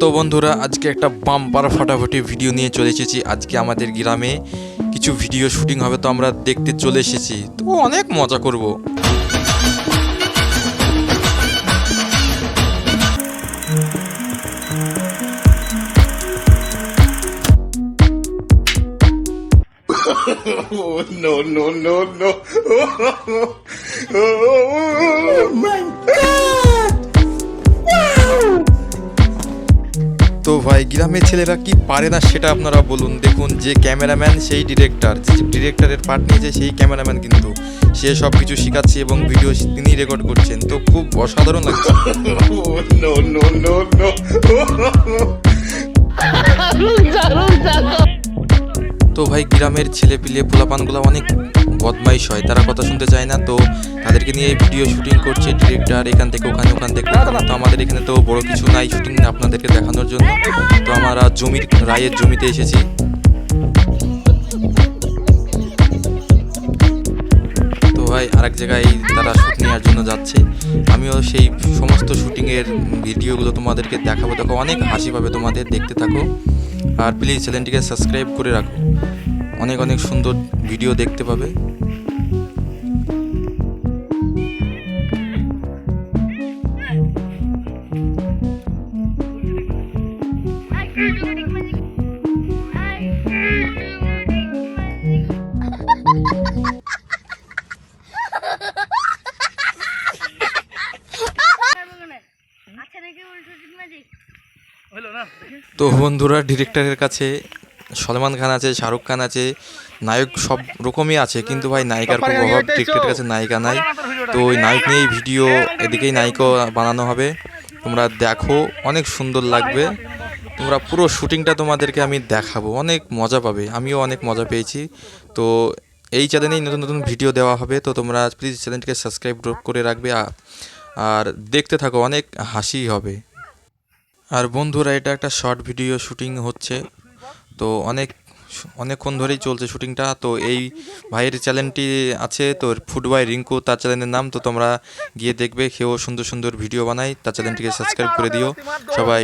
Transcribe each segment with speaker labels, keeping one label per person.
Speaker 1: তো বন্ধুরা আজকে একটা বাম্পার ফাটাফাটি ভিডিও নিয়ে চলে এসেছি আজকে আমাদের গ্রামে কিছু ভিডিও শুটিং হবে তো আমরা দেখতে চলে এসেছি তো অনেক মজা করব
Speaker 2: Oh, no, no, no, no.
Speaker 1: ভাই গ্রামের ছেলেরা কি পারে না সেটা আপনারা বলুন দেখুন যে ক্যামেরাম্যান সেই ডিরেক্টর ডিরেক্টরের পার্ট নিয়েছে সেই ক্যামেরাম্যান কিন্তু সে সব কিছু শিখাচ্ছে এবং ভিডিও তিনি রেকর্ড করছেন তো খুব অসাধারণ লাগছে
Speaker 2: Oh.
Speaker 1: তো ভাই গ্রামের ছেলে পিলে পোলাপানগুলো অনেক বদমাইশ হয়, তারা কথা শুনতে চায় না, তো তাদেরকে নিয়ে ভিডিও শুটিং করছে ডিরেক্টর, এখান থেকে ওখানে, ওখান থেকে। তো আমাদের এখানে তো বড় কিছু নাই শুটিং আপনাদেরকে দেখানোর জন্য। তো আমরা জমির, রায়ের জমিতে এসেছি। তো ভাই আরেক জায়গায় তারা শুট নেওয়ার জন্য যাচ্ছে। আমিও সেই সমস্ত শুটিংয়ের ভিডিওগুলো তোমাদেরকে দেখাবো। দেখো, অনেক হাসি পাবে তোমাদের, দেখতে থাকো। আর প্লিজ চ্যানেলটিকে সাবস্ক্রাইব করে রাখো। অনেক অনেক সুন্দর ভিডিও দেখতে পাবে।
Speaker 3: আচ্ছা
Speaker 1: তো বন্ধুরা ডিরেক্টরের কাছে সলমান খান আছে শাহরুখ খান আছে নায়ক সব রকমই আছে কিন্তু ভাই নায়িকার খুব অভাব ডিরেক্টরের কাছে নায়িকা নাই। তো ওই নায়ক নিয়েই ভিডিও এদিকেই নায়িকা বানানো হবে। তোমরা দেখো অনেক সুন্দর লাগবে। তোমরা পুরো শুটিংটা তোমাদেরকে আমি দেখাবো। অনেক মজা পাবে। আমিও অনেক মজা পেয়েছি। তো এই চ্যানেলেই নতুন নতুন ভিডিও দেওয়া হবে। তো তোমরা প্লিজ চ্যানেলটিকে সাবস্ক্রাইব করে রাখবে। আর দেখতে থাকো অনেক হাসি হবে। আর বন্ধুরা এটা একটা শর্ট ভিডিও শুটিং হচ্ছে। তো অনেক অনেকক্ষণ ধরেই চলছে শুটিংটা। তো এই ভাইয়ের চ্যানেলটি আছে তো ফুটবয় রিঙ্কু তার চ্যানেলের নাম। তো তোমরা গিয়ে দেখবে সেও সুন্দর সুন্দর ভিডিও বানায়। তার চ্যানেলটিকে সাবস্ক্রাইব করে দিও। সবাই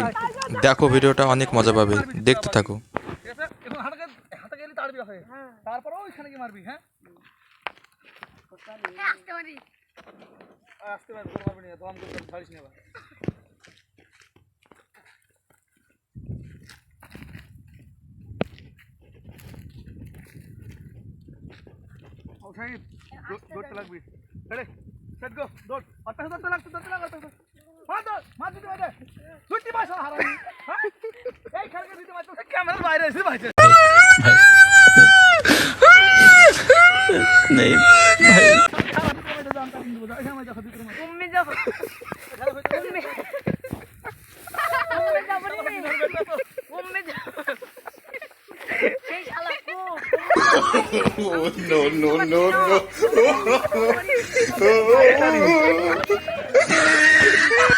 Speaker 1: দেখো ভিডিওটা অনেক মজা পাবে। দেখতে থাকো।
Speaker 4: হয়ে তারপর ওইখানে গিয়ে মারবি হ্যাঁ
Speaker 3: আসতে পারি।
Speaker 4: আসতে পারবি কোনো মারবি না দম করে ছাড়িস না ওঠাই দৌড়তে লাগবি রেডি সেট গো দৌড় আটটা দৌড়তে লাগতে দৌড়তে লাগ আটটা হ্যাঁ দৌড় মার দিতে বাইরে ছুটি মাস হ্যাঁ এই খেলকে দিতে মারতে ক্যামেরা বাইরে এসে বাইরে
Speaker 3: উম্মি যাব উম্মি
Speaker 2: no, no, no, no.